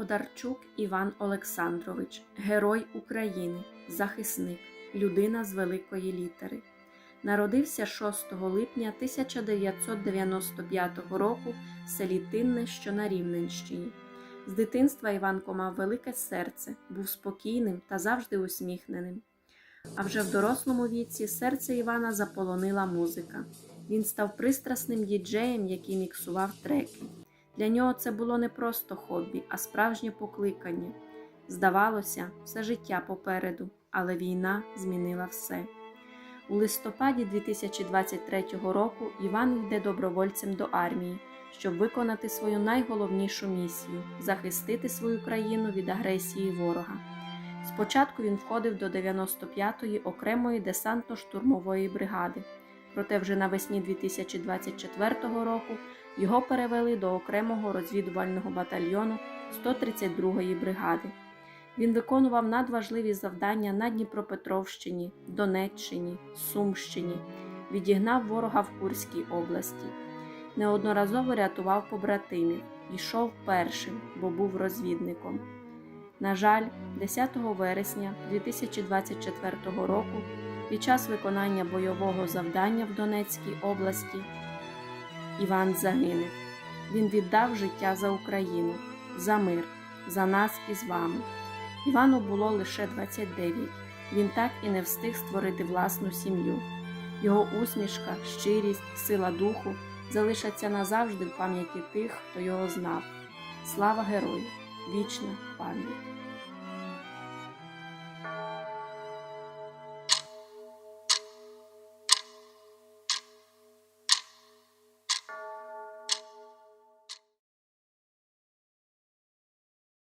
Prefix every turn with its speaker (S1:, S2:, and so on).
S1: Одарчук Іван Олександрович, Герой України, захисник, людина з великої літери. Народився 6 липня 1995 року в селі Тинне, що на Рівненщині. З дитинства Іванко мав велике серце, був спокійним та завжди усміхненим. А вже в дорослому віці серце Івана заполонила музика. Він став пристрасним діджеєм, який міксував треки. Для нього це було не просто хобі, а справжнє покликання. Здавалося, все життя попереду, але війна змінила все. У листопаді 2023 року Іван йде добровольцем до армії, щоб виконати свою найголовнішу місію захистити свою країну від агресії ворога. Спочатку він входив до 95-ї окремої десантно-штурмової бригади, проте вже навесні 2024 року його перевели до окремого розвідувального батальйону 132-ї бригади. Він виконував надважливі завдання на Дніпропетровщині, Донеччині, Сумщині, відігнав ворога в Курській області. Неодноразово рятував побратимів, йшов першим, бо був розвідником. На жаль, 10 вересня 2024 року, під час виконання бойового завдання в Донецькій області, Іван загинув. Він віддав життя за Україну, за мир, за нас і з вами. Івану було лише 29. Він так і не встиг створити власну сім'ю. Його усмішка, щирість, сила духу залишаться назавжди в пам'яті тих, хто його знав. Слава герою! Вічна пам'ять!